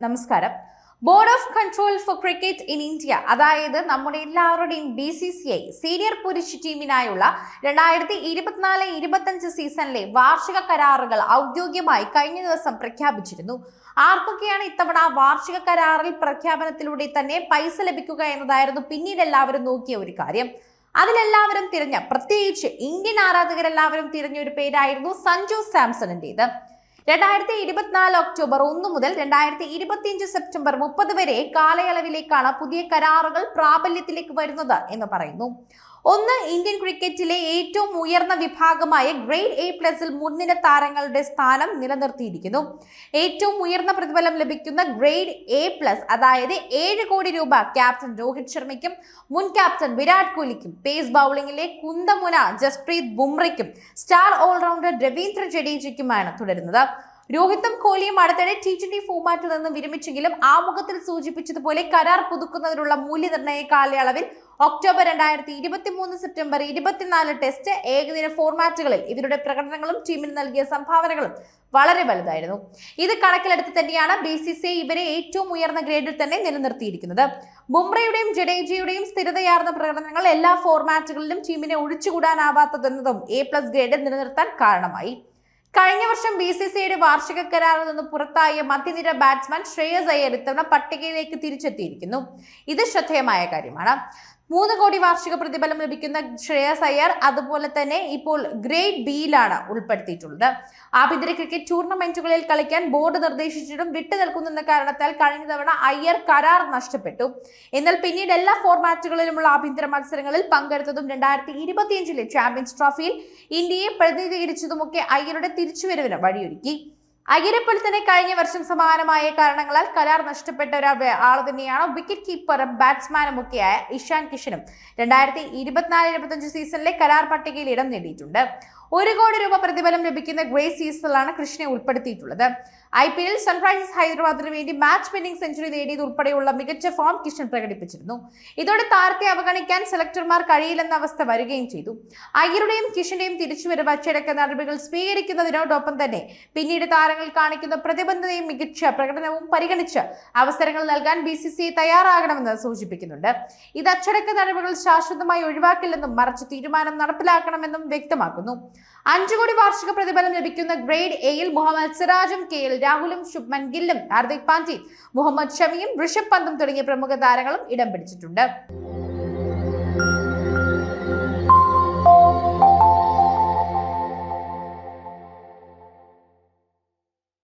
നമസ്കാരം. Board of control for cricket in India അതായത് നമ്മുടെ എല്ലാവരുടെയും B C C I senior പുരുഷ ടീമിനായുള്ള രണ്ടായിരത്തി ഇരുപത്തിനാല് ഇരുപത്തഞ്ച് സീസണിലെ വാർഷിക കരാറുകൾ ഔദ്യോഗികമായി കഴിഞ്ഞ ദിവസം പ്രഖ്യാപിച്ചിരുന്നു. ആർക്കൊക്കെയാണ് ഇത്തവണ വാർഷിക കരാറിൽ പ്രഖ്യാപനത്തിലൂടെ തന്നെ പൈസ ലഭിക്കുക എന്നതായിരുന്നു പിന്നീട് എല്ലാവരും നോക്കിയ ഒരു കാര്യം. അതിലെല്ലാവരും തിരഞ്ഞ പ്രത്യേകിച്ച് ഇന്ത്യൻ ആരാധകരെല്ലാവരും തിരഞ്ഞ ഒരു പേരായിരുന്നു സഞ്ജു സാംസണിന്റേത്. രണ്ടായിരത്തി ഇരുപത്തിനാല് ഒക്ടോബർ ഒന്ന് മുതൽ രണ്ടായിരത്തി ഇരുപത്തിയഞ്ച് സെപ്റ്റംബർ മുപ്പത് വരെ കാലയളവിലേക്കാണ് പുതിയ കരാറുകൾ പ്രാബല്യത്തിലേക്ക് വരുന്നത് എന്ന് പറയുന്നു. ഒന്ന് ഇന്ത്യൻ ക്രിക്കറ്റിലെ ഏറ്റവും ഉയർന്ന വിഭാഗമായ ഗ്രേഡ് എ പ്ലസിൽ മുൻനിര താരങ്ങളുടെ സ്ഥാനം നിലനിർത്തിയിരിക്കുന്നു. ഏറ്റവും ഉയർന്ന പ്രതിഫലം ലഭിക്കുന്ന ഗ്രേഡ് എ പ്ലസ് അതായത് ഏഴ് കോടി രൂപ ക്യാപ്റ്റൻ രോഹിത് ശർമ്മയ്ക്കും മുൻ ക്യാപ്റ്റൻ വിരാട് കോഹ്ലിക്കും പേസ് ബൗളിംഗിലെ കുന്തമുന ജസ്പ്രീത് ബുംറയ്ക്കും സ്റ്റാർ ഓൾറൗണ്ടർ രവീന്ദ്ര ജഡേജയ്ക്കുമാണ് തുടരുന്നത്. രോഹിത്തും കോഹ്ലിയും അടുത്തിടെ ടി ട്വന്റി ഫോമാറ്റിൽ നിന്ന് വിരമിച്ചെങ്കിലും ആമുഖത്തിൽ സൂചിപ്പിച്ചതുപോലെ കരാർ പുതുക്കുന്നതിനുള്ള മൂല്യനിർണയ കാലയളവിൽ ഒക്ടോബർ രണ്ടായിരത്തി ഇരുപത്തി മൂന്ന് സെപ്റ്റംബർ ഇരുപത്തിനാല് ടെസ്റ്റ് ഏകദിന ഫോർമാറ്റുകളിൽ ഇവരുടെ പ്രകടനങ്ങളും ടീമിന് നൽകിയ സംഭാവനകളും വളരെ വലുതായിരുന്നു. ഇത് കണക്കിലെടുത്ത് തന്നെയാണ് ബി സി സി ഇവരെ ഏറ്റവും ഉയർന്ന ഗ്രേഡിൽ തന്നെ നിലനിർത്തിയിരിക്കുന്നത്. ബുംറയുടെയും ജഡേജയുടെയും സ്ഥിരതയാർന്ന പ്രകടനങ്ങൾ എല്ലാ ഫോർമാറ്റുകളിലും ടീമിനെ ഒഴിച്ചുകൂടാനാവാത്തതെന്നതും എ പ്ലസ് ഗ്രേഡ് നിലനിർത്താൻ കാരണമായി. കഴിഞ്ഞ വർഷം ബി സി സിയുടെ വാർഷിക കരാറിൽ നിന്ന് പുറത്തായ മധ്യനിര ബാറ്റ്സ്മാൻ ശ്രേയസ് അയ്യർ ഇത്തവണ പട്ടികയിലേക്ക് തിരിച്ചെത്തിയിരിക്കുന്നു. ഇത് ശ്രദ്ധേയമായ കാര്യമാണ്. മൂന്ന് കോടി വാർഷിക പ്രതിഫലം ലഭിക്കുന്ന ശ്രേയസ് അയ്യർ അതുപോലെ തന്നെ ഇപ്പോൾ ഗ്രേഡ് ബിയിലാണ് ഉൾപ്പെടുത്തിയിട്ടുള്ളത്. ആഭ്യന്തര ക്രിക്കറ്റ് ടൂർണമെന്റുകളിൽ കളിക്കാൻ ബോർഡ് നിർദ്ദേശിച്ചിട്ടും വിട്ടുനിൽക്കുന്നെന്ന കാരണത്താൽ കഴിഞ്ഞ തവണ അയ്യർ കരാർ നഷ്ടപ്പെട്ടു. എന്നാൽ പിന്നീട് എല്ലാ ഫോർമാറ്റുകളിലുമുള്ള ആഭ്യന്തര മത്സരങ്ങളിൽ പങ്കെടുത്തതും രണ്ടായിരത്തി ഇരുപത്തിയഞ്ചിലെ ചാമ്പ്യൻസ് ട്രോഫിയിൽ ഇന്ത്യയെ പ്രതിനിധീകരിച്ചതുമൊക്കെ അയ്യരുടെ തിരിച്ചുവരവിന് വഴിയൊരുക്കി. അയ്യരെപ്പോലെ തന്നെ കഴിഞ്ഞ വർഷം സമാനമായ കാരണങ്ങളാൽ കരാർ നഷ്ടപ്പെട്ട ഒരു ആൾ തന്നെയാണ് വിക്കറ്റ് കീപ്പറും ബാറ്റ്സ്മാനും ഒക്കെയായ ഇഷാൻ കിഷനും രണ്ടായിരത്തി ഇരുപത്തിനാല് ഇരുപത്തഞ്ച് സീസണിലെ കരാർ പട്ടികയിൽ ഇടം നേടിയിട്ടുണ്ട്. ഒരു കോടി രൂപ പ്രതിഫലം ലഭിക്കുന്ന ഗ്രേ സീസണിലാണ് കൃഷ്ണനെ ഉൾപ്പെടുത്തിയിട്ടുള്ളത്. ഐ പി എൽ സൺറൈസേഴ്സ് ഹൈദരാബാദിന് വേണ്ടി മാച്ച് വിന്നിംഗ് സെഞ്ചുറി നേടിയത് ഉൾപ്പെടെയുള്ള മികച്ച ഫോം കിഷൻ പ്രകടിപ്പിച്ചിരുന്നു. ഇതോടെ താരത്തെ അവഗണിക്കാൻ സെലക്ടർമാർ കഴിയില്ലെന്ന അവസ്ഥ വരികയും ചെയ്തു. അയ്യരുടെയും കിഷന്റെയും തിരിച്ചുവരവ് അച്ചടക്ക നടപടികൾ സ്വീകരിക്കുന്നതിനോടൊപ്പം തന്നെ പിന്നീട് താരങ്ങൾ കാണിക്കുന്ന പ്രതിബന്ധതയും മികച്ച പ്രകടനവും പരിഗണിച്ച് അവസരങ്ങൾ നൽകാൻ ബി സി സി തയ്യാറാകണമെന്ന് സൂചിപ്പിക്കുന്നുണ്ട്. ഇത് അച്ചടക്ക നടപടികൾ ശാശ്വതമായി ഒഴിവാക്കില്ലെന്നും മറിച്ച് തീരുമാനം നടപ്പിലാക്കണമെന്നും വ്യക്തമാക്കുന്നു. അഞ്ചു കോടി വാർഷിക പ്രതിഫലം ലഭിക്കുന്ന ഗ്രേഡ് എയിൽ മുഹമ്മദ് സിറാജും കെ എൽ രാഹുലും ശുഭ്മൻ ഗില്ലും ഹാർദിക് പാണ്ഡ്യയും മുഹമ്മദ് ഷമിയും ഋഷഭ് പന്തും തുടങ്ങിയ പ്രമുഖ താരങ്ങളും ഇടം പിടിച്ചിട്ടുണ്ട്.